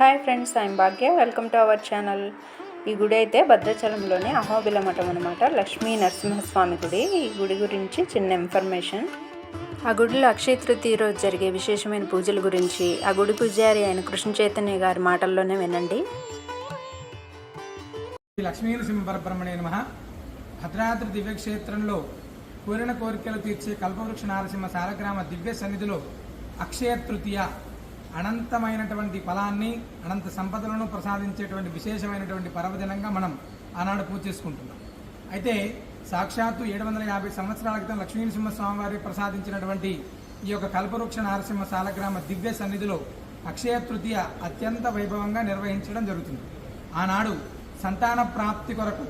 Hi friends I'm Bhagya. Welcome to our channel. ఈ గుడి అయితే భద్రాచలంలోని అహోబిల మఠం అనమాట లక్ష్మీ నరసింహస్వామి గుడి. ఈ గుడి గురించి చిన్న ఇన్ఫర్మేషన్. ఆ గుడిలో అక్షయ తృతీయ రోజు జరిగే విశేషమైన పూజల గురించి ఆ గుడి పూజారి అయిన కృష్ణ చైతన్య గారి మాటల్లోనే వినండి. లక్ష్మీ లక్ష్మీనరసింహ పరబ్రహ్మణే నమ. భద్రాద్రి దివ్యక్షేత్రంలో కోరిన కోరికలు తీర్చే కల్పవృక్ష నారసింహ సాలగ్రామ దివ్య సన్నిధిలో అక్షయ తృతీయ అనంతమైనటువంటి ఫలాన్ని అనంత సంపదలను ప్రసాదించేటువంటి విశేషమైనటువంటి పర్వదినంగా మనం ఆనాడు పూజ చేసుకుంటున్నాం. అయితే సాక్షాత్తు ఏడు వందల యాభై సంవత్సరాల క్రితం లక్ష్మీనరసింహ స్వామివారి ప్రసాదించినటువంటి ఈ యొక్క కల్పవృక్ష నారసింహ సాలగ్రామ దివ్య సన్నిధిలో అక్షయ తృతీయ అత్యంత వైభవంగా నిర్వహించడం జరుగుతుంది. ఆనాడు సంతాన ప్రాప్తి కొరకు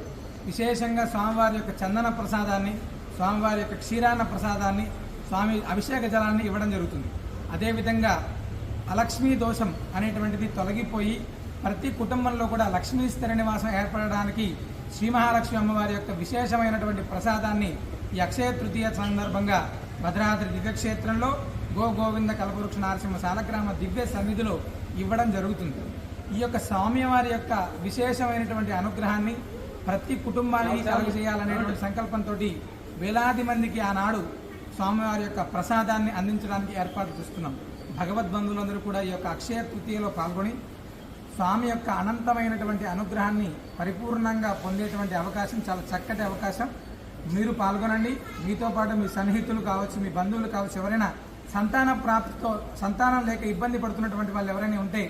విశేషంగా స్వామివారి యొక్క చందన ప్రసాదాన్ని స్వామివారి యొక్క క్షీరాన్న ప్రసాదాన్ని స్వామి అభిషేక జలాన్ని ఇవ్వడం జరుగుతుంది. అదేవిధంగా అలక్ష్మీ దోషం అనేటువంటిది తొలగిపోయి ప్రతి కుటుంబంలో కూడా లక్ష్మీ స్థిర నివాసం ఏర్పడడానికి శ్రీ మహాలక్ష్మి అమ్మవారి యొక్క విశేషమైనటువంటి ప్రసాదాన్ని ఈ అక్షయ తృతీయ సందర్భంగా భద్రాద్రి దివ్యక్షేత్రంలో గో గోవింద కల్పవృక్ష నరసింహ సాలగ్రామ దివ్య సన్నిధిలో ఇవ్వడం జరుగుతుంది. ఈ యొక్క స్వామివారి యొక్క విశేషమైనటువంటి అనుగ్రహాన్ని ప్రతి కుటుంబానికి కలుగజేయాలనేటువంటి సంకల్పంతో వేలాది మందికి ఆనాడు స్వామివారి యొక్క ప్రసాదాన్ని అందించడానికి ఏర్పాటు చేస్తున్నాం. భగవద్బంధువులందరూ కూడా ఈ యొక్క అక్షయ తృతీయలో పాల్గొని స్వామి యొక్క అనంతమైనటువంటి అనుగ్రహాన్ని పరిపూర్ణంగా పొందేటువంటి అవకాశం చాలా చక్కటి అవకాశం. మీరు పాల్గొనండి. మీతో పాటు మీ సన్నిహితులు కావచ్చు మీ బంధువులు కావచ్చు ఎవరైనా సంతాన ప్రాప్తితో సంతానం లేక ఇబ్బంది పడుతున్నటువంటి వాళ్ళు ఎవరైనా ఉంటే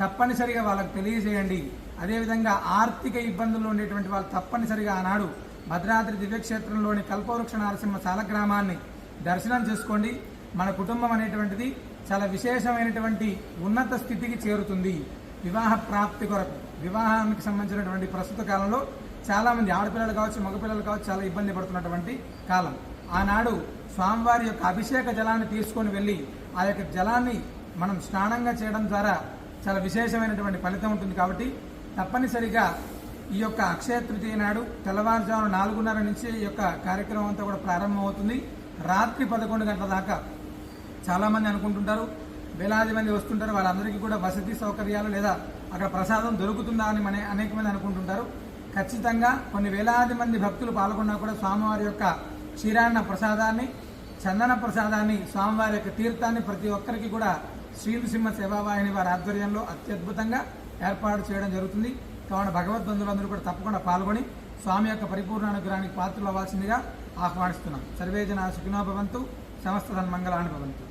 తప్పనిసరిగా వాళ్ళకు తెలియజేయండి. అదేవిధంగా ఆర్థిక ఇబ్బందులు ఉండేటువంటి వాళ్ళు తప్పనిసరిగా ఆనాడు భద్రాద్రి దివ్యక్షేత్రంలోని కల్పవృక్ష నరసింహ సాలగ్రామాన్ని దర్శనం చేసుకోండి. మన కుటుంబం అనేటువంటిది చాలా విశేషమైనటువంటి ఉన్నత స్థితికి చేరుతుంది. వివాహ ప్రాప్తి కొరకు. వివాహానికి సంబంధించినటువంటి ప్రస్తుత కాలంలో చాలా మంది ఆడపిల్లలు కావచ్చు మగపిల్లలు కావచ్చు చాలా ఇబ్బంది పడుతున్నటువంటి కాలం. ఆనాడు స్వామివారి యొక్క అభిషేక జలాన్ని తీసుకొని వెళ్ళి ఆ యొక్క జలాన్ని మనం స్నానంగా చేయడం ద్వారా చాలా విశేషమైనటువంటి ఫలితం ఉంటుంది కాబట్టి తప్పనిసరిగా ఈ యొక్క అక్షయ తృతీయ నాడు తెల్లవారుజాము నాలుగున్నర నుంచి ఈ యొక్క కార్యక్రమం అంతా కూడా ప్రారంభమవుతుంది. రాత్రి పదకొండు గంటల దాకా చాలామంది అనుకుంటుంటారు వేలాది మంది వస్తుంటారు వాళ్ళందరికీ కూడా వసతి సౌకర్యాలు లేదా అక్కడ ప్రసాదం దొరుకుతుందా అని మన అనేక మంది అనుకుంటుంటారు. ఖచ్చితంగా కొన్ని వేలాది మంది భక్తులు పాల్గొన్నా కూడా స్వామివారి యొక్క క్షీరాన్న ప్రసాదాన్ని చందన ప్రసాదాన్ని స్వామివారి యొక్క తీర్థాన్ని ప్రతి ఒక్కరికి కూడా శ్రీనృసింహ సేవావాహిని వారి ఆధ్వర్యంలో అత్యద్భుతంగా ఏర్పాటు చేయడం జరుగుతుంది. కావున భగవద్బంధువులందరూ కూడా తప్పకుండా పాల్గొని స్వామి యొక్క పరిపూర్ణ అనుగ్రహానికి పాత్రలు అవ్వాల్సిందిగా ఆహ్వానిస్తున్నాం. సర్వేజన సుఖినోభవంతు భవంతు సమస్త సన్మంగళాన్ని భవంతు